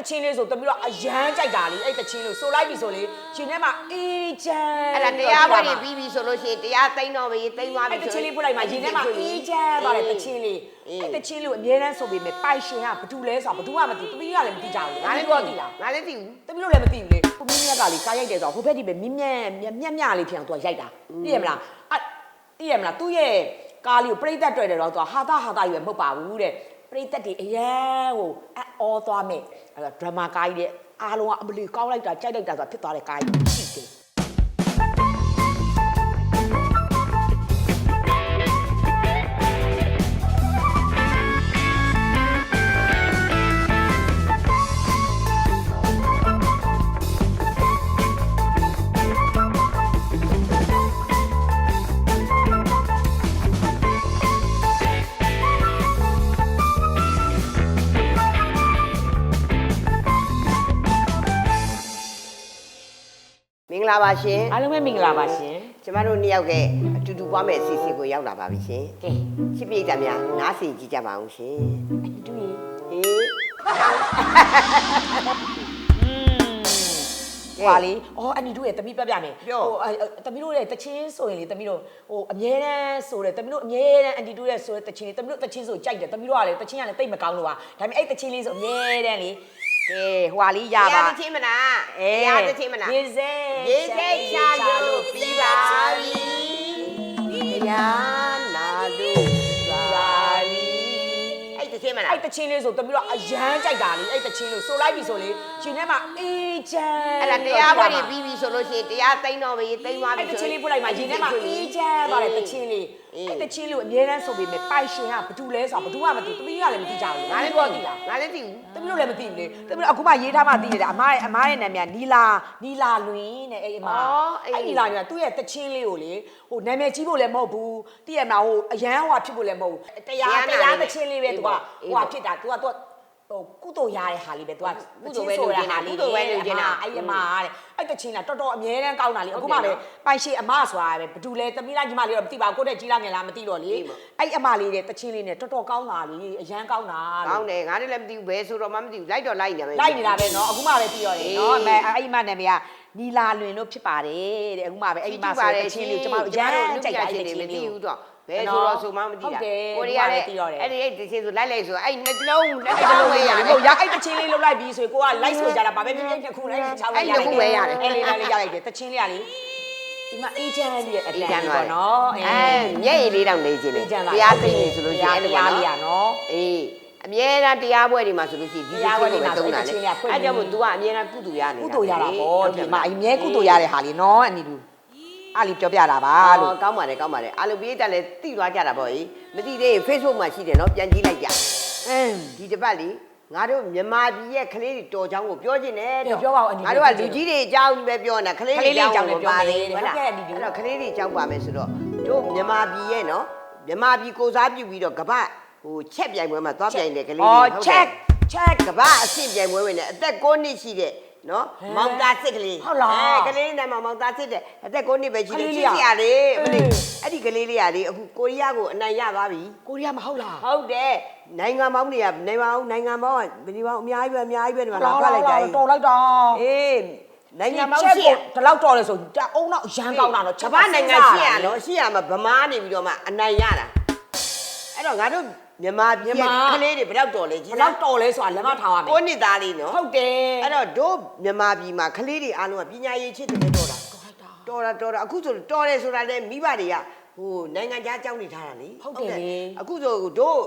တချင်းလေးဆိုတမီးတော့အရန်ကြိုက်တာလေအဲ့တချင်းလို့ဆိုလိုက်ပြီဆိုလေရှင်ထဲမှာအေးချမ်းအဲ့ဒါတရားပွဲတွေပြီးပြီဆိုလို့ရှိရင်တရားသိမ်းတော့ပြီသိမ်းသွားပြီအဲ့တချင်းလေးပို့လိုက်မှာရင်ထဲမှာအေးချမ်းသွားတယ်တချင်းလေးအဲ့တချင်းလေးကိုအမြဲတမ်းဆိုပေမဲ့ပိုက်ရှင်ကဘာတူလဲဆိုတာဘာတူမှမသိတမီးကလည်းမသိကြဘူးငါငါလလည်းည်းပြောပြောသိသိလားလားငါလည်းသိဘူးတမီးတို့လည်းမသိဘူးလေကိုမင်းမြတ်ကလေကားရိုက်တယ်ဆိုတော့ဟိုဘက်ဒီပဲမြင်းမြတ်မြတ်မြတ်မြတ်လေးဖြစ်အောင်သူကရိုက်တာသိရမလားအဲ့သိရမလားသူ့ရဲ့ကားလေးကိုပြိသက်တွေ့တယ်တော့သူကဟာတာဟာတာရွယ်မဟုတ်ပါဘူးတဲ့ ပြိသက်တွေအရန်ဟိုအော်သွားမယ်အဲ့ဒါဒရမာကားကြီးတဲ့အားလုံးကအမလီကောင်းလိုက်တာကြိုက်လိုက်တာဆိုတာဖြစ်သွားတဲ့ကားကြီး လာပါရှင်အားလုံးပဲမင်္ဂလာပါရှင်ကျမတို့နှစ်ယောက်ကအတူတူပွားမဲ့အစီအစဉ်ကိုရောက်လာပါပြီရှင်ကဲချစ်ပိတ်တများနားစီကြည့်ကြပါအောင်ရှင်တူရီဟေးဟွာလေအော်အန်ဒီတို့ရဲ့တမီးပြပြမယ်ပြောဟိုအဲ့တမီးတို့ရဲ့တချင်းဆိုရင်လေတမီးတို့ဟိုအမြဲတမ်းဆိုတယ်တမီးတို့အမြဲတမ်းအန်ဒီတို့ရဲ့ဆိုတဲ့တချင်းလေးတမီးတို့တချင်းဆိုကြိုက်တယ်တမီးတို့ကလေတချင်းကလည်းတိတ်မကောင်းလို့ပါဒါပေမဲ့အဲ့တချင်းလေးဆိုအမြဲတမ်းလေ ကဲဟွာလေးရတရားပါသချင်းမလားတရားသချင်းမလားရေစဲရေစိတ်ချလို့ပြီးပါပြီတရားနာလို့ပါပြီအဲ့သချင်းမလားအဲ့တချင်းလေးဆိုတမီးတို့အရန်ကြိုက်တာလေအဲ့တချင်းလို့ဆိုလိုက်ပြီဆိုလေရှင်ထဲမှာအေးချမ်းအဲ့ဒါတရားပွဲတွေပြီးပြီဆိုလို့ရှိရင်တရားသိမ်းတော့ပြီသိမ်းသွားပြီအဲ့တချင်းလေးပို့လိုက်မှာရင်ထဲမှာအေးချမ်းသွားတယ်တချင်းလေးအေးအဲ့တချင်းလေးကိုအမြဲတမ်းဆိုပေမဲ့ပိုက်ရှင်ကဘာတူလဲဆိုတာဘာတူမှမသိဘူးတမီးကလည်းမသိကြဘူးငါလည်းပြောပြောသိသိလားလားငါလည်းသိဘူးတမီးတို့လည်းမသိဘူးလေတမီးတို့အခုမှရေးထားမှသိတယ်အမားရဲ့အမားရဲ့နာမည်ကနီလာနီလာလွင်တဲ့အဲ့အမားအဲ့နီလာလွင်ကသူ့ရဲ့တချင်းလေးကိုလေဟိုနာမည်ကြီးဖို့လည်းမဟုတ်ဘူးသိရမလားဟိုအရန်ဟိုဖြစ်ဖို့လည်းမဟုတ်ဘူးတရားတရားတချင်းလေးပဲသူကဟိုဟာဖြစ်တာသူကသူက ဟိုကုသိုလ်ရတဲ့ဟာလေးပဲသူကအဲ့အမားတဲ့အဲ့တချင်းကတော်တော်အမြဲတမ်းကောင်းတာလေအခုမှပဲပိုင်ရှိအမားဆိုတာပဲဘယ်သူလဲတမီးလားညီမလေးတော့မသိပါဘူးကိုယ့်တဲ့ကြီးလားငယ်လားမသိတော့လေအဲ့အမားလေးတဲ့တချင်းလေးနဲ့တော်တော်ကောင်းတာလေအရန်ကောင်းတာ ကောင်းတယ်ငါလည်းလည်းမသိဘူးဘယ်ဆိုတော့မှမသိဘူးလိုက်တော့လိုက်နေမယ် လိုက်နေတာပဲเนาะအခုမှပဲပြီးရတယ်เนาะ အေး အမေအဲ့ဒီမနာမည်ကနီလာလွင်လို့ဖြစ်ပါတယ်တဲ့အခုမှပဲအဲ့ဒီမဆိုတဲ့ချင်းလေးကိုကျမတို့ရမ်းကြိုက်တာအဲ့ဒီ မ ချင်း သိ လေး ဘူးတော့ ဘယ်ဆိုတော့ဆိုမှမသိတာကိုရီးယားလည်းအဲ့ဒီအဲ့ဒီချင်းဆိုလိုက်လိုက်ဆိုအဲ့ဒီနှလုံးလက်တစ်လုံးပဲရတယ်ဟုတ်ရအဲ့တချင်းလေးလှုပ်လိုက်ပြီးဆိုကိုကလိုက်ဆိုကြတာဘာပဲဖြစ်ဖြစ်တစ်ခုလိုက်ချောင်းလိုက်ရတယ်အဲ့ဒီတစ်ခုပဲရတယ်အဲ့လေးလေးရလိုက်တယ်တချင်းလေးကလေဒီမှာအေဂျင့်ရဲ့အတန်ပေါ့နော်အဲမျက်ရည်လေးတောင်နေခြင်းလေတရားသိနေဆိုလို့ရှိရင်အဲ့လိုပါနော်အေးအမြဲတမ်းတရားပွဲတွေမှာဆိုလို့ရှိရင်ဒီလိုမျိုးပဲသုံးတာလေအဲကြောင့်မို့ तू ကအမြဲတမ်းကုသိုလ်ရနေတာကုသိုလ်ရတာပေါ့ဒီမှာအမြဲကုသိုလ်ရတဲ့ဟာလေနော်အနီတူ အားလေးပြောပြတာပါလို့ အော်ကောင်းပါတယ်ကောင်းပါတယ်အားလုံးပြေးတက်လဲတိသွားကြတာပေါ့ဟိမသိသေးရင် Facebook မှာရှိတယ်နော်ပြန်ကြည့်လိုက်ကြအင်း ဒီတစ်ပတ်လေငါတို့မြန်မာပြည်ရဲ့ကလေးတွေတော်ချောင်းကိုပြောချင်တယ်ပြောပြောပါဦးအနီငါတို့ကလူကြီးတွေအကြောင်းပဲပြောနေတာကလေးတွေအကြောင်းကလေးတွေအကြောင်းပဲပြောပါနေလေတယ်ဟုတ်လားဟုတ်ကဲ့အနီလူအဲ့တော့ကလေးတွေအကြောင်းပါမယ်ဆိုတော့တို့မြန်မာပြည်ရဲ့နော်မြန်မာပြည်ကိုစားပြုပြီးတော့ကမ္ဘာဟိုချက်ပြိုင်ပွဲမှာသွားပြိုင်တယ်ကလေးတွေအော်ဟုတ်တယ် check check ကမ္ဘာအဆင့်ပြိုင်ပွဲဝင်တယ်အသက်9နှစ်ရှိတဲ့ နော်ဟမ်မောင်သားစစ်ကလေးဟုတ်လားအဲကလေးနဲ့မောင်သားစစ်တဲ့အသက်9နှစ်ပဲရှိတယ်ကလေးချလေးစ်อ่ะစရာလေးအေးမလေးအဲ့ဒီကလေးလေးကလေအခုကိုရီးယားကိုအနိုင်ရသွားပြီကိုရီးယားမဟုတ်လားဟုတ်တယ်နိုင်ငံပေါင်းတွေကနိုင်ငံပေါင်းနိုင်ငံပေါင်းကဘယ်ဒီပေါင်းအများကြီးပဲအများကြီးပဲဒီမှာလာဟုတ်ဖတ်လိုက်တာကြီးတော်လိုက်တာအေးနိုင်ငံပေါင်းချက်ရှိကိုဒီလောက်တော်လဲဆိုတအုံတော့ရမ်းကောင်းတာတော့ကမ္ဘာနိုင်ငံရှိရနော်ရှိရမှာဗမာနေပြီးတော့မှအနိုင်ရတာအဲ့တော့ငါတို့ မြန်မာပြည်ကလေးတွေဘယ်တော့တော်လဲကြီးဘလားလောက်တော်လဲဆိုတာလက်မထားရမယ်ကိုနှစ်သားလေးနော်ဟုတ်တယ်အဲ့တော့တို့မြန်မာပြည်မှာကလေးတွေအားလုံးကပညာရေးချစ်တယ်တော်တာတော်လိုက်တာ တော်တာတော်တာအခုဆိုတော်တယ်ဆိုတာလေမိဘတွေကဟိုနိုင်ငံခြားကြောင်းနေထားတာလေဟုတ်တယ်လေ အခုဆိုတို့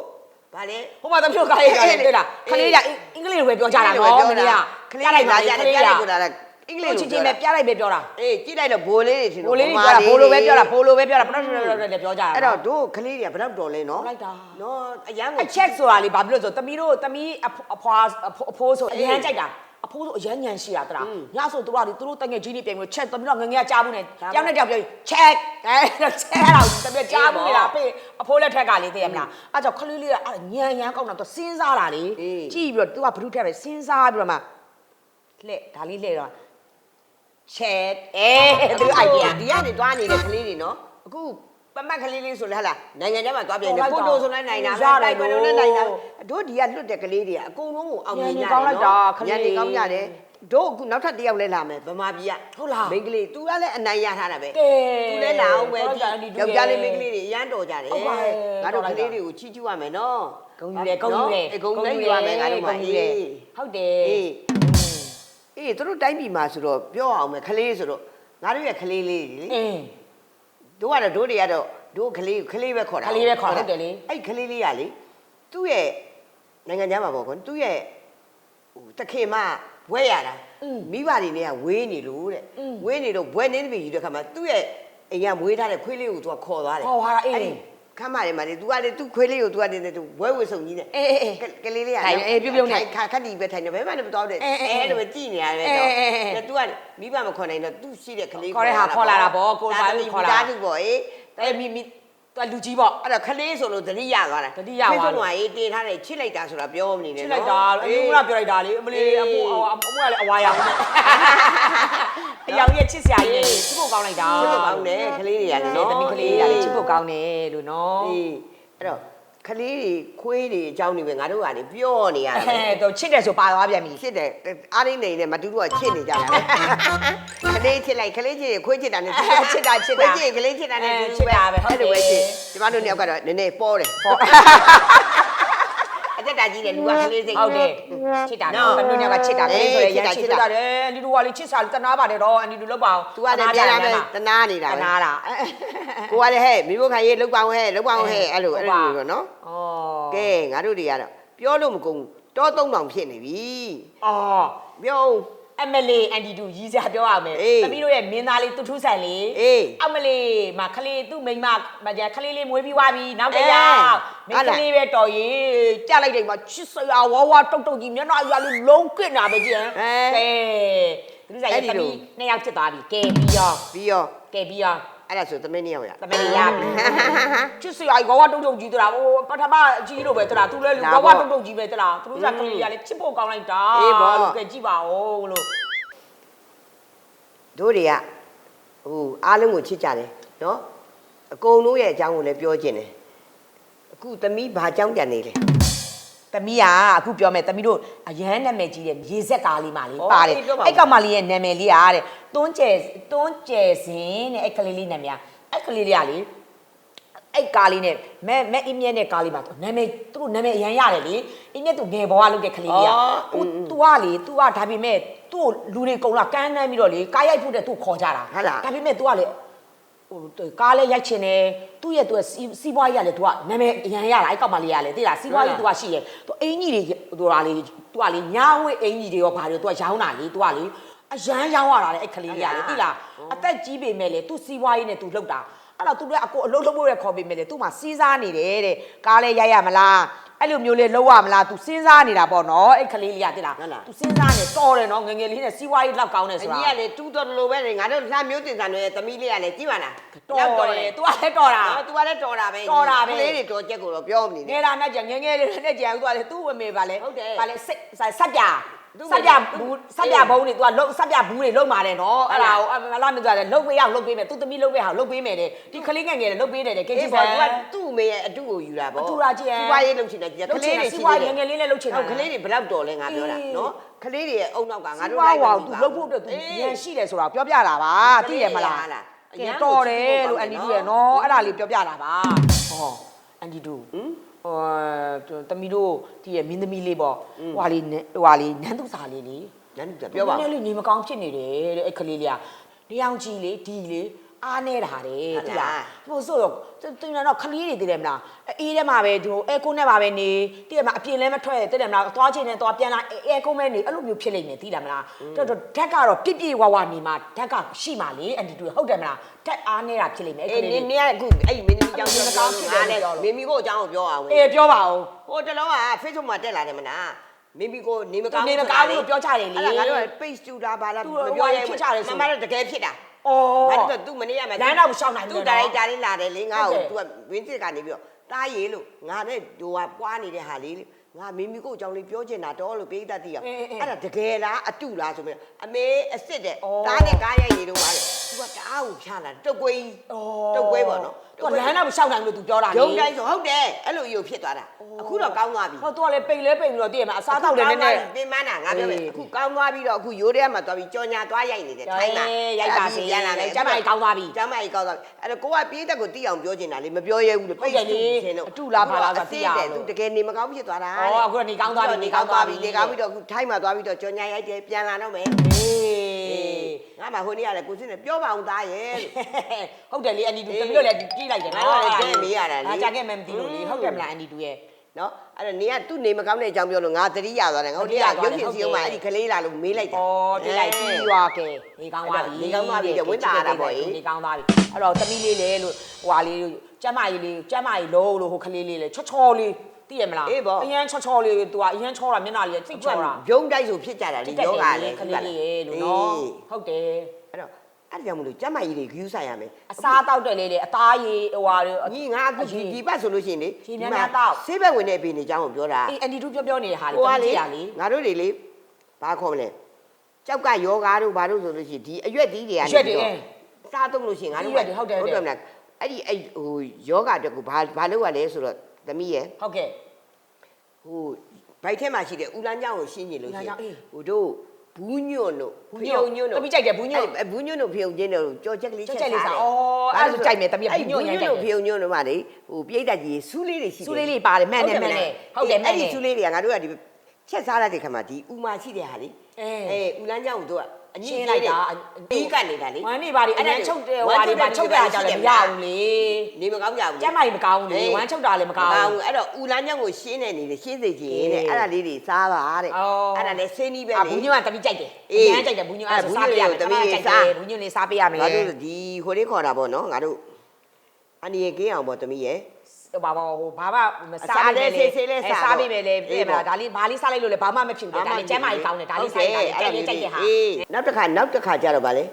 ဗာလေဟိုမှာတမျိုးကားရေးကြတယ်တွေ့လားခလေးကအင်္ဂလိပ်လိုပဲပြောကြတာနော်မင်းကကလေးတွေလာကြတယ်ပြလိုက်ကိုလာတာအ င်္ဂလိပ်ချလိုစ်ချင်းပဲပြလိုက်ပဲပြောတာအေးကြည့်လိုက်တော့ဘိုးလေးတွေထင်ဘိုးလေးတွေပြောတာဘိုးလိုပဲပြောတာဘိုးလိုပဲပြောတာပထမဆုံးလည်းပြောကြတာအဲ့တော့တို့ကလေးတွေကဘယ်တော့တော်လဲနော်လိုက်တာနော်အရန်အကိုချက်ဆိုတာလေဘာဖြစ်လို့ဆိုတမီးတို့တမီးအဖွာအဖိုးဆိုအရန်ကြိုက်တာအဖိုးဆိုအရန်ညံရှိတာတလားညဆိုသူတို့ကသူတို့တငယ်ကြီးတွေပြင်ပြီးချက်တမီးတို့ငငယ်ကကြားဘူးနဲ့ကြောက်နေကြောက်ပြောချက်အဲချက်တော့တမီးကြားဘူးလားဖေးအဖိုးလက်ထက်ကလေသိရမလားအဲ့ကြောင့်ခလေးလေးကညံညံကောက်တာသူစဉ်းစားတာလေကြည့်ပြီးတော့သူကဘ ᱹ ထက်ပဲစဉ်းစားပြီးတော့မှလက်ဒါလေးလက်တော့ ချက်အဲသူ idea ဒီကနေတွားနေတဲ့ကလေးတွေနော်အခုပမတ်ကလေးလေးဆိုလဲဟာလားနိုင်ငံခြားမှာသွားပြန်တယ်ဟုတ်ကိုလိုက်တာတိုဆိုလဲနိုင်တာရတယ်တိုက်ပွဲလို့လဲလို့နိုင်တာတို့ဒီကလွတ်တဲ့ကလေးတွေကအကုန်လုံးကိုအောင်မြင်ကြညံနေကောင်းလိုက်တာကလေးညံနေကောင်းကြတယ်တို့အခုနောက်ထပ်တစ်ယောက်လဲလာမယ်ဗမာပြည်ကဟုတ်လားမိန်းကလေး तू ကလည်းအနိုင်ရထားတာပဲကဲသူလည်းလာအောင်ပဲဟုတ်ဒီတယ်အန်တီတို့ယောက်ျားလေးရဲ့မိန်းကလေးတွေအရန်တော်ကြတယ်ဟုတ်ပါရဲ့ငါတို့တော်ကလိုက်တာလေးတွေကိုချီးကျူးရမယ်နော်ဂုံယူတယ်ဂုံယူတယ်အေးဂုံလည်းယူရမယ်ငါတို့မှာဂုံယူတယ်ဟုတ်တယ် အေးသူတို့တိုင်းပြည်မှာဆိုတော့ပြောအောင်မယ်ခလေးဆိုတော့ငါတို့ရဲ့ခလေးလေးလေအင်းတို့ကတော့တို့တွေကတော့တို့ခလေးခလေးပဲခေါ်တာခလေးပဲခေါ်ဟုတ်တယ်လေအဲ့ခလေးလေးကလေသူ့ရဲ့နိုင်ငံသားမှာပေါ့ကွသူ့ရဲ့ဟိုတခင်မဘွဲရတာမိဘတွေနဲ့ကဝေးနေလို့တဲ့ဝေးနေတော့ဘွဲနေတပြီယူတဲ့ခါမှာသူ့ရဲ့အရင်မွေးထားတဲ့ခွေးလေးကိုသူကခေါ်သွားတယ်ခေါ်သွားတာအေး ခမ်းမတွေမှာလေ तू ကလေ तू ခွေးလေးကို तू ကနေတဲ့ तू ဘွဲဝေဆုံကြီးနဲ့ အေးအေးအေး ကကလေးလေးက ထိုင်အေးပြုတ်ပြုတ်နဲ့ ခါခက်တီပဲထိုင်နေဘယ်မှလည်းမတော်တဲ့ အေးအေးအေး အဲ့လိုပဲကြည်နေရတယ် အေး တော့ အေးအေး ဒါ तू ကမိဘမခေါ်နိုင်တော့ तू ရှိတဲ့ကလေး ခေါ်တဲ့ဟာခေါ်လာတာပေါ့ကိုယ်ပါလို့ခေါ်လာ ဒါသူပေါ့အေး အဲ့မိမိ သူကလူကြီးပေါ့ အဲ့တော့ခလေးဆိုလို့တတိယသွားတာတတိယသွားတယ် ဖေးဆုံးကအေးတင်ထားတယ်ချစ်လိုက်တာဆိုတာပြောမနေနဲ့ချစ်နော်လိုက်တာအမျိုးကပြောလိုက်တာလေအမလေးအမိုးအမိုးကလည်းအဝါရောင်နဲ့အယောင်ရဲ့ချစ်စရာကြီးချစ်ဖို့ကောင်းလိုက်တာချစ်ဖို့ကောင်းတယ်ကလေးတွေကလည်းနော်နော်တမီးကလေးတွေကလည်းချစ်ဖို့ကောင်းတယ်လို့နော် အေးအဲ့တော့ ခလေးတွေခွေးတွေအကြောင်းတွေပဲငါတို့ကလေပြောနေရတယ်အဲတော့ချစ်တယ်ဆိုပါသွားပြန်ပြီချစ်တယ်အားရင်းနေနေမတူတူကချစ်နေကြတာပဲခလေးချစ်လိုက်ခလေးချစ်ရင်ခွေးချစ်တာနဲ့ချစ်တာချစ်တာခွေးချစ်ရင်ခလေးချစ်တာနဲ့အဲတူချစ်တာပဲဟုတ်တယ်အဲ့လိုပဲချစ်ကျမတို့နှစ်ယောက်ကတော့နည်းနည်းပေါ်တယ်အ သက်တာကြီးတယ်လူကခလေးစိတ်ဟုတ်တယ်ချစ်တာနော်တမျိုးညကချစ်တာကလေးဆိုရရမ်းချစ်တာတယ်အန်ဒီတို့ကလေချစ်စာတနာပါတယ်တော့အန်ဒီတို့လောက်ပါအောင်သူကလည်းပြန်လာမယ်တနာနေတာတပဲနာတာကိုကလည်းဟဲ့မိဖို့ခိုင်ရေးလောက်ပါအောင်ဟဲ့လောက်ပါအောင်ဟဲ့အဲ့လိုအဲ့လိုပေါ့နော်ဩကဲငါတို့တွေကတော့ပြောလို့မကုန်ဘူးတောသုံးတောင်ဖြစ်နေပြီအော်ပြော အမလေးအန်ဒီတူရီးစားပြောရမယ်အေးသမီးတို့ရဲ့မင်းသားလေးတူထူးဆန်လေးအေးအမလေးမခလေးသူ့မိန်းမမကြခလေးလေးမွေးပြီးွားပြီနောက်တစ်အေးယောက်ဟုမိတ်န်းလားကလေးပဲတော်ရေးကြလိုက်တယ်မှာချစ်စရာဝါဝါတုတ်တုတ်ကြီးမျက်နှာအရလေးလုံးကစ်နာပဲကြည့်ဟမ်အဲကဲသူတို့ဆိုင်အဲ့ရဲ့ဒီတလိုမီးနှစ်ယောက်ဖြစ်သွားပြီကဲပြီးရောပြီးရောကဲပြီးရော အဲ့ဒါဆိုသမင်းနှစ်ယောက်ရသမီးလေးရပြီချစ်စရာဝါဝါတုတ်တုတ်ကြီးတလားဟိုပထမအကြီးလို့ပဲတလားသူလည်းလာဝါပေါ့ဝါတုတ်တုတ်ကြီးပဲတလားသူတို့ကကလေးရလေချစ်ဖို့ကောင်းလိုက်တာအေးပေါ့လို့ကဲကြည့်ပါဦးလို့တို့တွေကဟိုအားလုံးကိုချစ်ကြတယ်နော်အကုန်လုံးရဲ့အကြောင်းကိုလည်းပြောခြင်းတယ်အခုသမီးဘာအကြောင်းကြံနေလဲ သမီးကအခုပြောမယ်သမီးတို့အရန်နာမည်ကြီးတဲ့ရေဆက်ကားလေးမှလေးဩပါတယ်အေးပြောပါဦးအဲ့ကောင်မလေးရဲ့နာမည်လေးအားတဲ့တွန်းကျဲတွန်းကျဲစင်တဲ့အဲ့ကလေးလေးနာမည်ကအဲ့ကလေးလေးကလေအဲ့ကားလေးနဲ့မဲမဲအင်းမြဲနဲ့ကားလေးမှာသူနာမည်သူတို့နာမည်အရန်ရတယ်လေအင်းမြဲသူငယ်ဘဝလုပ်တဲ့ကလေးလေးကဩသူသူကလေသူကဒါပေမဲ့သူ့ကိုလူတွေကုံလာကန်းနှမ်းပြီးတော့လေကားရိုက်ဖို့တဲ့သူ့ခေါ်ကြတာဟုတ်လားဒါပေမဲ့သူကလေဟို ကားလဲရိုက်ချင်တယ်သူ့ရဲ့သူကစီစီးပွားရေးကလည်းသူကနာမည်အရန်ရတာအဲ့ကောင်မလေးကလည်းသိလားစီးပွားရေးသူကရှိတယ်သူအင်ကြီးတွေသူကလေသူကလေညာဝဲအင်ကြီးတွေရောဘာတွေသူကရောင်းတာလေသူကလေအရန်ရောင်းရတာလေအဲ့ကလေးကြီးကလေသိလားအသက်ကြီးပေမဲ့လေသူစီးပွားရေးနဲ့သူလှုပ်တာအဲ့တော့သူတို့ကအကိုအလုပ်လုပ်ဖို့ရခေါ်ပေမဲ့လေသူ့မှာစီးစားနေတယ်တဲ့ကားလဲရိုက်ရမလား အဲ့လိုမျိုးလေးလုပ်ရမလား तू စဉ်းစားနေတာပေါ့နော်အဲ့ကလေးလေးကသိလား ဟုတ်လား तू စဉ်းစားနေတော်တယ်နော်ငယ်ငယ်လေးနဲ့စီးပွားရေးလောက်ကောင်းတယ် အ ဆိုတာ ကြီးကလည်းတူးတော်လိုပဲနေငါတို့လှမျိုးတင်ဆန်တွေသမီးလေးကလည်းကြည့်ပါလား တော်တယ် तू ကလည်းတော်တာ နော် तू ကလည်းတော်တာပဲ တော်တာပဲ ကလေးတွေတော်ချက်ကိုတော့ပြောမနေ င နဲ့ ယ်လာနဲ့ကြငယ်ငယ်လေးနဲ့ကြံသူကလည်းသူ့ဝမေပါလေ ဟုတ်တယ် ပါလေစိတ်ဆက်ပြ သူ့ ဆက်ပြသူ့ဘူးဆက်ပြဘုံတွေ तू ကလုံးဆက်ပြဘူးတွေလုံးပါတယ်နော်ဟုတ်အဲ့လားဒါကိုအမလာမပြောတယ်လုံးပေးအောင်လုံးပေးမယ်သူသမီးလုံးပေးအောင်လုံးပေးမယ်တဲ့ဒီကလေးငယ်ငယ်လေးလုံးပေးတယ်တဲ့ကင်းအေးကြီးပေါ့ပါသူကသူ့အမေရဲ့အတူကိုယူတာပေါ့အတူတာကြည့်ရစီးပွားရေးလုပ်ချင်တယ်ကြည့်လုံးကချင်လေးတာတွေစီးပွားရေးငယ်ငယ်လေးနဲ့လုံးချင်တာဟုတ်ကလေးတွေဘယ်လောက်တော်လဲငါပြောတာအေးနော်ကလေးတွေရဲ့အုံနောက်ကငါငါတို့တို့လိုက်ဝါမဝကြည့်သူပါလုံးဖို့အတွက်သူအေးဉာဏ်ရှိတယ်ဆိုတာပြောပြတာပါသိရမလားကလေးကဲရလားတော်တယ်လို့အအန်န်တီဒီတို့တို့ရဲ့ရဲ့နော်နော်အဲ့ဒါလေးပြောပြတာပါဟောအန်ဒီတို့ဟင်ဟို တမီတို့ဒီရဲ့မင်းသမီးလေးပေါ့ဟွာလေးနဲ့ဟွာလေးနန်းသူစာလေးလေးနန်းတူပြောပါနည်းနည်းလေးနေမကောင်းဖြစ်နေတယ်တဲ့အဲ့ကလေးလေးကဒီအောင်ကြီးလေဒီလေ အားနေတာတဲ့ဟုတ်တိလားလားဟိုဆိုတော့တင်တော့ခလေးတွေတည်တယ်မလားအေးထဲမှာပဲဒီအဲကုန်းထဲမှာပဲနေတည်တယ်မလားအပြင်လည်းမထွက်တည်တယ်မလားသွားချိန်နဲ့သွားပြန်လာအဲကုန်းပဲနေအဲ့လိုမျိုးဖြစ်လိမ့်မယ်သိလားမလားတော်တော်ဓာတ်ကတော့ပြည့်ပြည့်ဝဝနေမှာဓာတ်ကရှိမှလေအန်တီတူဟုတ်တယ်မလားဓာတ်အားနေတာဖြစ်လိမ့်မယ်အဲ့အေးကနေလေးနေရအခုအဲ့မင်းသမီးကြောင့်ပြောကောင်းဖြစ်တယ်ငါလည်းမင်းမီကိုအကြောင်းကိုပြောအောင်အေးပြောပါဦးဟိုတလုံးက Facebook မှာတက်လာတယ်မလားမင်းမီကိုနေမကောင်းနေမကောင်းဘူးလို့ပြောကြတယ်လေအဲ့ဒါငါတို့က page တူတာပါလားသူမတို့ပြောရဖြစ်ကြတယ်ဆိုမမတော့တကယ်ဖြစ်တာ အော်ငါတို့ကသူ့မနေရမယ်လမ်းတော့မရှောင်နိုင်ဘူးသူ့လေဒါနော်ရိုက်တာလေးလာတယ်လေငါ့ဟုတ်ကိုတယ်သူကဝင်းစစ်ကနေပြီးတော့တားရေးလို့ငါနဲ့ဒိုကပွားနေတဲ့ဟာလေးလေငါမင်းမီကိုအကြောင်းလေးပြောချင်တာတော့လို့ပေးတတ်တည်ရအဲ့ဒါတကယ်လားအတုလားဆိုပြီးအမေအစ်စ်တဲ့တားနဲ့ကားရိုက်နေတော့ပါလေ သူကတအားကိုဖြားလာတုတ်ကွေးအော်တုတ်ကွေးပေါ့နော်တသူလမ်းတော့မလျှောက်နိုင်လို့ तू ပြောတာလေရုံတိုင်းဆိုဟုတ်တယ်အဲ့လိုမျိုးဖြစ်သွားတာအခုတော့ကောင်းသွားပြီဟော तू ကလည်းပိတ်လဲပိတ်ပြီးတော့တည့်ရမှာအစားတောက်တယ်နည်းနည်းပင်မနာငါပြောမယ်အေးအခုကောင်းသွားပြီးတော့အခုရိုးထဲမှာသွားပြီးကြော်ညာသွားရိုက်နေတယ်ထိုင်းမှာရိုက်ပါစေပြန်လာမယ်ကျမကြီးကောင်းသွားပြီကျမကြီးကောင်းသွားပြီအဲ့တော့ကိုကပြေးတက်ကိုတိအောင်ပြောချင်တာလေမပြောရဲဘူးလေဟုတ်တယ်လေရှင်တို့အတုလားဘာလားဆိုတာသိရအောင်သူတကယ်နေမကောင်းဖြစ်သွားတာဩအခုတော့နေကောင်းသွားပြီနေကောင်းသွားပြီနေကောင်းပြီးတော့အခုထိုင်းမှာသွားပြီးတော့ကြော်ညာရိုက်တယ်ပြန်လာတော့မယ်ဟေး ငါမှဟိုနေ့ကလည်းကိုစင်းနဲ့ပြောပါအောင်သားရဲ့လို့ ဟုတ်တယ်လေအန်ဒီတူတမီးတို့လည်းကြည့်လိုက်တယ်ငါတို့လည်းကြည့်မေးရတာလေအာကြာခဲ့မှမသိလို့လေอืมဟုတ်တယ်မလားအန်ဒီတူရဲ့ နော်အဲ့တော့နေကသူ့နေမကောင်းတဲ့အကြောင်းပြောလို့ငါသတိရသွားတယ်ငါတို့ကရုပ်ရှင်စီအောင်မှာအဲ့ဒီကလေးလာလို့မေးလိုက်တာဩတိလိုက်ပြီးရွာကဲနေကောင်းသွားပြီနေကောင်းသွားပြီတဲ့ဝင်တာရတာပေါ့အေး နေကောင်းသွားပြီအဲ့တော့တမီးလေးလေလို့ဟွာလေးကျမကြီးလေးကျမကြီးလုံးလို့ဟိုကလေးလေးလေချော့ချော်လေး သိရမလားအေးပေါ့ အရန်ချော့ချော်လေး तू ကအရန်ချောတာမျက်နှာလေးစိတ်ချောတာရုံတိုက်ဆိုဖြစ်ကြတာလေယောဂလည်းကလေးလေးရေလို့နော်ဟုတ်တယ်အဲ့တော့အဲ့ဒါကြောင့်မလို့ကျမကြီးတွေဂယူးဆိုင်ရမယ်အစားတောက်တယ်လေလေအသားရည်ဟိုဟာညီငါအခုဒီဒီပတ်ဆိုလို့ရှိရင်လေရှင်များများတောက်ဆေးဘက်ဝင်တဲ့ဘေးနေအကြောင်းကိုပြောတာအေးအန်ဒီတူပြောပြောနေတဲ့ဟာလေဟိုကတလေမီးရလေငါတို့တွေလေဘာခေါ်မလဲကြောက်ကယောဂါတို့ဘာတို့ဆိုလို့ရှိရင်ဒီအရွက်သီးတွေကနေရွက်တွေပြီးတော့စားသုံးလို့ရှိရင်ငါတို့ရွက်တွေဟုတ်တယ်ဟုတ်တယ်မလားအဲ့ဒီအဲ့ဟိုယောဂါအတွက်ကိုဘာဘာလုပ်ရလဲဆိုတော့ သမီးရဲ့ဟုတ်ကဲ့ ဟိုဘိုက်ထဲမှာရှိတဲ့ဦးလန်းကြောင်းကိုရှင်းကြည့်လို့ရှိဦးလန်းရကြောင်းအေး င်ဟိုတို့ဘူးညွန့်တို့ဘူးညွန့်ဖျုံညွန့်တို့သမီးကြိုက်တယ်ဘူးညွန့် အဲ့ဘူးညွန့်တို့ဖျုံချင်းတို့ကြော်ချက်ကလေးကြော်ချက်လေးစားတယ်အော်အဲ့ဒါဆိုကြိုက်မယ်သမီးကအဲ့ဘူးညွန့်ရိုက်ကြိုက်တယ်ဘူးညွန့်တို့ဖျုံညွန့်တို့မှလေဟိုပြိတ္တကြီးစူးလေးတွေရှိတယ် စူးလေးလေးပါတယ်မှန်တယ်မှန်တယ်ဟုတ်တယ်မှန်တယ်အဲ့ဒီစူးလေးတွေကငါတို့ကဒီချက်စားရတဲ့ခါမှာဒီဥမာရှိတဲ့ဟာလေအေးအေးဦးလန်းကြောင်းကိုတို့က အညရှစ်င်းလိုက်တာပြီးကနေတာလေဝမ်းနေပါလေအရန်ချုပ်တယ်ဟွာဒီပါချုပ်တာကြောင့်လည်းမရဘူးလေနေမကောင်းကြဘူးလေကျမကြီးမကောင်းဘူးလေဝမ်းချုပ်တာလည်းမကောင်းဘူးအဲ့တော့ဦးလန်းကြောင်းကိုရှင်းနေနေတယ်ရှင်းစေချင်တဲ့အဲ့ဒါလေးတွေစားပါတဲ့အော်အဲ့ဒါလည်းစင်းနီးပဲအာလေဘူးညွန့်ကတမီးကြိုက်တယ်အေးအရန်ကြိုက်တယ်ဘူးညွန့်အဲ့ဒါဆိုစားပေးရမယ်တတမီးမီးလေးကြိုက်စားတယ်ဘူးညွန့်လေးစားပေးရမယ်ငါတို့ဒီဟိုလေးခေါ်တာပေါ့နော်ငါတို့အနီရကင်းအောင်ပေါ့တမီးရဲ့ဟို ဘာဘာဟိုဘာမှမအစားစားလေးပေးဆေးဆေးလေးစားစားပေးမယ်လေအေးပြင်မပေါ့လားဒါလေးဘာလေးစားလိုက်လို့လေဘာမှမဖြစ်ဘူးလေဒါလေးကျမ်းမာရေးကောင်းတယ်ဒါလေးစားလိုက်တာလေးကြိုက်လေးကြိုက်တယ်ဟာအေးနောက်တစ်ခါနောက်တစ်ခါကြတော့ဗာလေ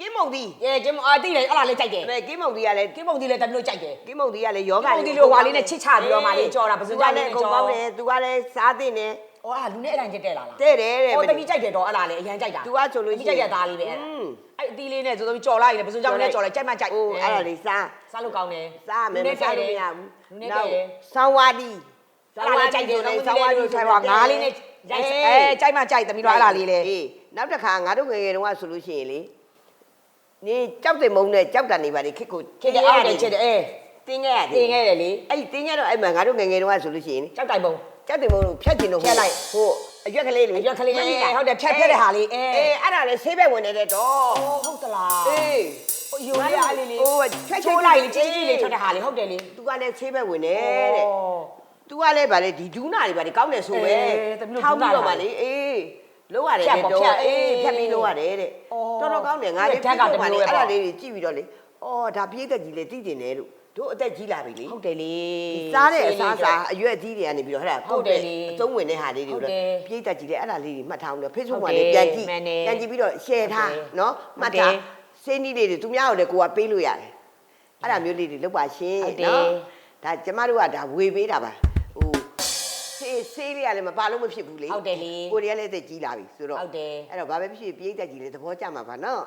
ကင်းမုံသီးရဲကျမအာတိလေအဲ့ဒါလေးကြိုက်တယ်အဲကင်းမုံသီးကလည်းကိမုန်ဒီလေတမီးတို့ကြိုက်တယ်ကင်းမုံသီးကလည်းယောဂကင်းမုန်သီးလို့ဟွာလေးနဲ့ချစ်ချပြီးတော့မှလေးကြော်တာပစံကြောင့်လေးနဲ့အကုန်ကြော်ကောင်းတယ်သူကလည်းစားသင့်တယ်။ အော်အဲ့လူနဲ့အဲ့တိုင်းချက်တဲ့လာလားတဲ့တယ်တဲ့။အော်တမီးကြိုက်တယ်တော့အဲ့ဒါလေအရန်ကြိုက်တာသူကဆိုလို့ရှိရင်တမီးကြိုက်တဲ့သားလေးပဲအဲ့ဒါอืมအဲ့အသီးလေးနဲ့ဆိုတော့ကြော်လိုက်တယ်ပစံကြောင့်လေးကြော်လိုက်ကြိုက်မှကြိုက်ဟိုအဲ့ဒါလေးစားစားလို့ကောင်းတယ်စားမယ်မစားလို့မရဘူးလူနဲ့ကြိုက်တယ်ဆောင်းဝါဒီအဲ့ဒါလေးကြိုက်တယ်ဆောဆောင်းင်းဝါဝါဒီဒီဆိုဆိုတော့တော့ငါးလေးနဲ့ရိုက်အဲကြိုက်မှကြိုက်တမီးတို့အဲ့ဒါလေးလေအေးနောက်တစ်ခါငါတို့ငယ်ငယ်တုန်းကဆိုလို့ရှိရင်လေနေကြောက်တယ်မုံနဲ့ကြောက်တာနေပါလေခစ်ကိုချစ်တယ်အောက်တယ်ချစ်တယ်အဲတင်းခဲ့ရတင်ခဲ့တယ်လေအဲ့ဒီတင်းခဲ့တော့အဲ့မှာငါတို့ငယ်ငယ်တုန်းကဆိုလို့ရှိရင်လေကြောက်တိုင်ပုံ ကြောက်တယ်မုံကိုဖြတ်ကျင်လို့ဖြတ်လိုက်ဟိုအရွက်ကလေးလေအရွက်ကလေးအဲဟုတ်တယ်ဖြတ်ဖြတ်တဲ့ဟာလေးအဲအေးအဲ့ဒါလေဆေးဘက်ဝင်နေတဲ့တော့အော်ဟုတ်သလားအေးဟိုယူရလေးလေးလေးဟိုဖြတ်ချိုးလိုက်လေကြီးကြီးလေးထွက်တဲ့ဟာလေးဟုတ်တယ်လေသူကလည်းဆေးဘက်ဝင်နေတဲ့တဲ့ဩသူကလည်းဗာလေဒီဒူးနာတွေဗာလေကောင်းတယ်ဆိုပဲအေးတမီးတို့ထောက်ပြီးဒူးနာတော့ဗာလေအေးလုံးရတယ်ဖြတ်တဲ့ပေါ့တော့ဖြတ်အေးအေးဖြတ်ပြီးလုံးရတယ်တဲ့ဩတော်တော်ကောင်းတယ်ငါဒီလေးဓာတ်ကပြီးတော့ဗာလေတမျိုးပဲအဲ့ပေါ့ဒါလေးတွေကြည့်ပြီးတော့လေအော်ဒါပြေးသက်ကြီးလေသိတင်တယ်လို့ တို့အသက်ကြီးလာပြီလေဟုတ်တယ်လေစားတဲ့အစားအစာအရွက်အသီးတွေကနေပြီးတော့ဟဲ့လားဟုတ်တယ်လေအသုံးဝင်တဲ့ဟာလေးတွေကိုဟုတ်တယ်ပြေးသက်ကြီးလေအဲ့ဒါလေးတွေမှတ်ထားအောင်လို့ Facebook ဟုတ်မှာတယ်လည်းပြန်ကြည့်မှန်တယ်ပြန်ကြည့်ပြီးတော့ share ထားဟုတ်တယ်နော်ဟုတ်မှတ်တယ်ထားစင်းနီးလေးတွေသူများကိုလည်းကိုကပေးလို့ရတယ်အဲ့ဒါမျိုးလေးတွေလုပ်ပါရှင်ဟုတ်တယ်နော်ဒါကျမတို့ကဒါဝေပေးတာပါဟို ဆေးဆေးလေးကလည်းမပါလို့မဖြစ်ဘူးလေဟုတ်တယ်လေကိုရီးယားလည်းအသက်ကြီးလာပြီဆိုတော့ဟုတ်တယ်အဲ့တော့ဘာပဲဖြစ်ဖြစ်ပြေးသက်ကြီးလေသဘောကျမှာပါနော်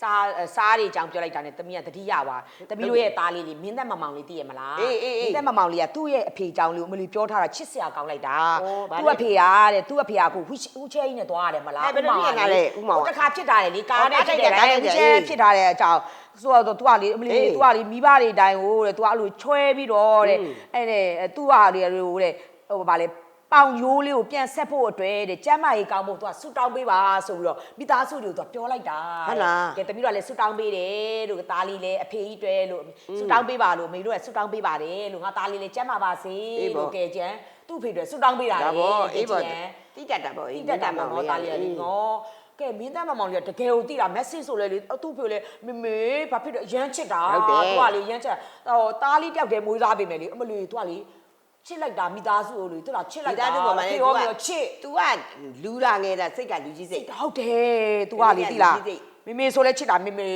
စားစားတွေအကြောင်းပြောလိုက်တာနဲ့တမီးကတတိယပါတမီးတို့ရဲ့သားလေးလေးမင်းသက်မမောင်လေးသိရမလားအေးအေးအေးမင်းသက်မမောင်လေးကသူ့ရဲ့အဖေအကြောင်းလေးကိုမလီပြောထားတာချစ်စရာကောင်းလိုက်တာဩဘာလဲသူ့အဖေကတဲ့သူ့အဖေကကိုဟူဟူချဲကြီးနဲ့သွားရတယ်မလားအဲ့ဘယ်လိုဖြစ်လာလဲဥမောင်ကဟိုတစ်ခါဖြစ်တာလေလေကားနဲ့ဟောဖြစ်တယ်ကားလေနဲ့ဟူကားချဲနဲ့ဖြစ်ထားတဲ့အကြောင်းဆိုတော့သူကလေအမလီအေးသူကလေမိဘတွေတိုင်းဟိုတဲ့သူကအဲ့လိုချွဲပြီးတော့တဲ့อืมအဲ့တဲ့သူ့ဟာတွေဟိုတဲ့ ဟိုဗာလေပေါင်ရိုးလေးကိုပြန်ဆက်ဖို့အတွက်တဲ့ကျမ်းမာရေးကောင်းဖို့သူကဆူတောင်းပေးပါဆိုပြီးတော့မိသားစုတွေကိုသူကပြောလိုက်တာဟုတ်လားကဲတမီးတို့ကလည်းဆူတောင်းပေးတယ်လို့သားလေးလည်းအဖေကြီးတွေ့လို့ဆူတောင်းပေးပါလို့မိတို့ကဆူတောင်းပေးပါတယ်လို့ငါသားလေးလည်းကျမ်းမာပါစေအေးပေါ့လို့ကဲကျန်သူ့အဖေတွေဆူတောင်းပေးတာဒါလေပေါ့အေးပေါ့ကဲကျန်တိတတ်တာပေါ့တိတက်တာမောင်မောသားလေးကလေနော်ကဲမင်းသားမမောင်လေးကတကယ်ကိုတိတာ message ဆိုလဲလေသူ့ဖေလေမမေဘာဖြစ်တော့ရမ်းချစ်တာဟုတ်တယ်သူကလေရမ်းချစ်ဟိုသားလေးတယောက်တည်းမွေးစားပေးမယ်လေအမလီသူကလေ ချစ်လိုက်တာမိသားစုကိုလေသူကချစ်လိုက်တာမိသားစုပေါ်မှာလေ ပြောပြီးတော့ချစ် तू ကလူလာငယ်တာစိတ်ကလူကြီးစိတ် ဟုတ်တယ် तू ကလေတိလားဒီနေ့ကမိမေဆိုလဲချစ်တာမိမေ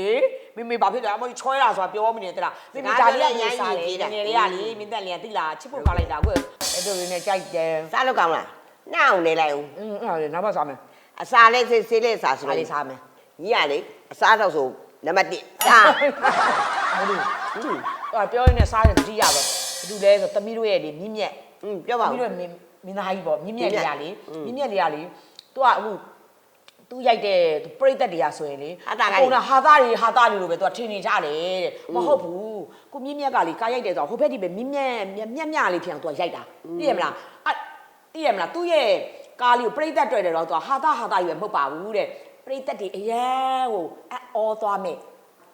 မိမေဘာဖြစ်လဲအမကြီးချွဲတာဆိုတာပြောမနေတလားမိမေဒါလေးကရမ်းစားတယ်ငယ်လေးကလေမင်းတက်လေးကတိလားချစ်ဖို့ကောင်းလိုက်တာကွအဲ့လိုလေးနဲ့ကြိုက်တယ်စားလို့ကောင်းလားနှောင်းနေလိုက်ဦးအင်းအဲ့ဒါလေနောက်မှစားမယ်အစာလေးစိတ်စိတ်လေးစားဆိုအားလေးစားမယ်ညီရလေအစားတော့ဆိုနံပါတ်1စားဟုတ်တယ်ဟုတ်တယ်အဲ့ပြောရင်းနဲ့စားရင်တတိယပဲ ဘယ်သူလဲဆိုတမီးတို့ရဲ့လေမြင့်မြတ်อืมပြောပါတမီးဦး တို့ရဲ့မင်းမင်းသားကြီးပေါ့မြင့်မြတ်လေးကလေမြင့်မြတ်လေးကလေသူကအခုသူရိုက်တဲ့သူပြိသက်တွေကဆိုရင်လေဟာသားကလေ ကဟာသားတွေဟာသားတွေလိုပဲသူကထင်နေကြတယ်တဲ့မဟုတ်ဘူးကိုမြင့်မြတ်ကလေကားရိုက်တယ်ဆိုတော့ဟိုဘက်ဒီပဲမြင့်မြတ်မြတ်မြတ်မြတ်လေးဖြစ်အောင်သူကရိုက်တာသိရမလားအသိရမလားသူ့ရဲ့ကားလေးကိုပြိသက်တွေ့တယ်တော့သူကဟာသားဟာသားကြီးပဲမဟုတ်ပါဘူးတဲ့ပြိသက်တွေအရန်ဟိုအံ့ဩသွားမယ်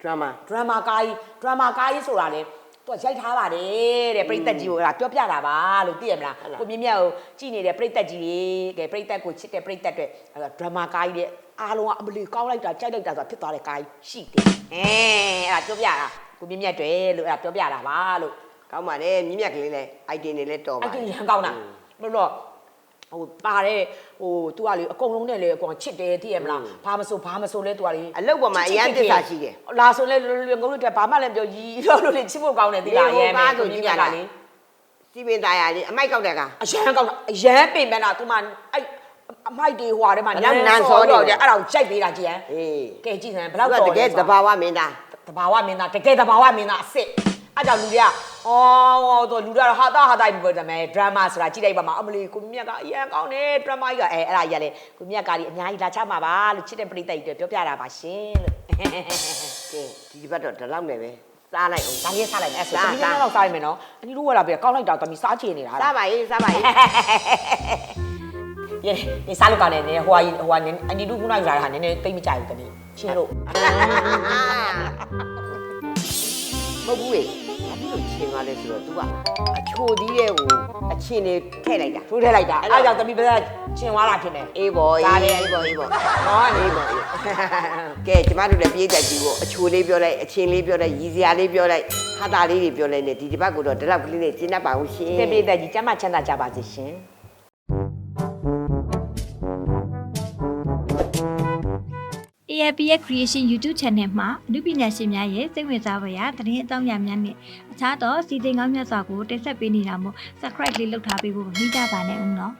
drama ဒရမာကာကြီးဒရမာကာကြီးဆိုတာလေ သူကရိုက်ထားပါတယ်တဲ့ပြိသက်ကြီးကိုအဲ့ဒါပြောပြတာပါလို့သိရမလားကိုမြင့်မြတ်ကိုကြည့်နေတဲ့ပြိသက်ကြီးတွေကဲပြိသက်ကိုချစ်တဲ့ပြိသက်တွေအဲ့ဒါဒရမာကားကြီးတဲ့အားလုံးကအမလီကောင်းလိုက်တာကြိုက်လိုက်တာဆိုတာဖြစ်သွားတဲ့ကားကြီးရှိတယ်အဲအဲ့ဒါပြောပြတာကိုမြင့်မြတ်တွေလို့အဲ့ဒါပြောပြတာပါလို့ကောင်းပါတယ်မြင့်မြတ်ကလေးလည်း item တွေလည်းတော်ပါအဲ့ဒီရန်ကောင်းတာဘလို့တော့ ဟိုပါတဲ့ဟိုသူကလေအကုန်လုံးနဲ့လေအကောင်ချစ်တယ်သိရမလားဘာမဆိုဘာမဆိုလဲသူကလေအလုပ်ပေါ်မှာအရန်တစ္ဆာရှိတယ်လာဆိုလဲငုံလို့တဲ့ဘာမှလည်းပြောရီတော့လို့လေချစ်ဖို့ကောင်းတယ်ဒီလားလေဟိုရဲကားမယ်ဆိုဆိုကြကြည့်ည့်ရရတာတာလေစီပင်သားရလေးအမိုက်ကောက်တဲ့ကောင်အရန်ကောင်းတာအရန်ပင်မနာသူမအဲ့အမိုက်တွေဟွာထဲမှာနန်းနန်းစောနေတယ်တယ်အဲ့ဒါကိုကြိုက်ပေးတာကြည်ဟန်အေးကဲကြည့်စမ်းဘယ်နောလောက်က်ကတော်တကယ်သဘာဝမင်းသားတဘာဝမင်းသားတကယ်တဘာဝမင်းသားအစ်စ် အဲ့ကြောင့်လူတွေကအော်တော့လူတွေကတော့ဟာတာဟာတာပြီးပြောတယ်မယ်ဒရမာဆိုတာကြည့်လိုက်ပါမှာအမလီကိုမြတ်ကအရန်ကောင်းတယ်ဒရမာကြီးကအဲအဲ့ဒါကြီးကလေကိုမြတ်ကဒီအများကြီးလာချမှာပါလို့ချစ်တဲ့ပရိသတ်ကြီးတွေပြောပြတာပါရှင်လို့ကဲဒီဘက်တော့ဒီလောက်နဲ့ပဲစားလိုက်အောင်ဒါလေးစားလိုက်မယ်အဲ့ဆိုစားသမီးစားလေးတော့စားလိုက်မယ်နော်အနီတို့ကလာပြကောင်းလိုက်တာသမီးစားချင်နေတာစားပါရေးစားပါရေးယေဒီစားလို့ကောင်းတယ်နည်းဟိုဟာဟိုဟာအနီတို့ခုနကစားတာနည်းနည်းတိတ်မကြဘူးသမီးရှင်းလို့မဟုတ်ဘူးလေဘာဖြစ်လို့ ချင်းသွားလဲဆိုတော့ तू ကအချိုသီးတဲ့ဟိုအချင်းတွေထည့်လိုက်တာထိုးထည့်လိုက်တာအဲ့ဒါကြောင့်သမီးပါးချင်သွားတာဖြစ်မယ်အေးပေါ်အေးဒါလေအေးပေါ်အေးပေါ်ဟောအေးပေါ်အေးကဲကျမတို့လည်းပြေးတက်ကြည့်ဖို့အချိုလေးပြောလိုက်အချင်းလေးပြောလိုက်ရည်စရာလေးပြောလိုက်ဟာတာလေးတွေပြောလိုက်နေဒီဒီဘက်ကတော့ဒီလောက်ကလေးနဲ့ကျင်းတတ်ပါအောင်ရှင်တဲ့ပြည်သက်ကြီးကျမ်းမချမ်းသာကြပါစေရှင် AAP ရဲ့ Creation YouTube Channel မှာအမှုပညာရှင်များရဲ့စိတ်ဝင်စားဖွယ်ရာသတင်းအကြောင်းအရာများနဲ့အခြားသောစီစဉ်ကောင်းမြတ်စွာကိုတင်ဆက်ပေးနေတာမို့ Subscribe လေးလုပ်ထားပေးဖို့မမေ့ကြပါနဲ့ဦးနော်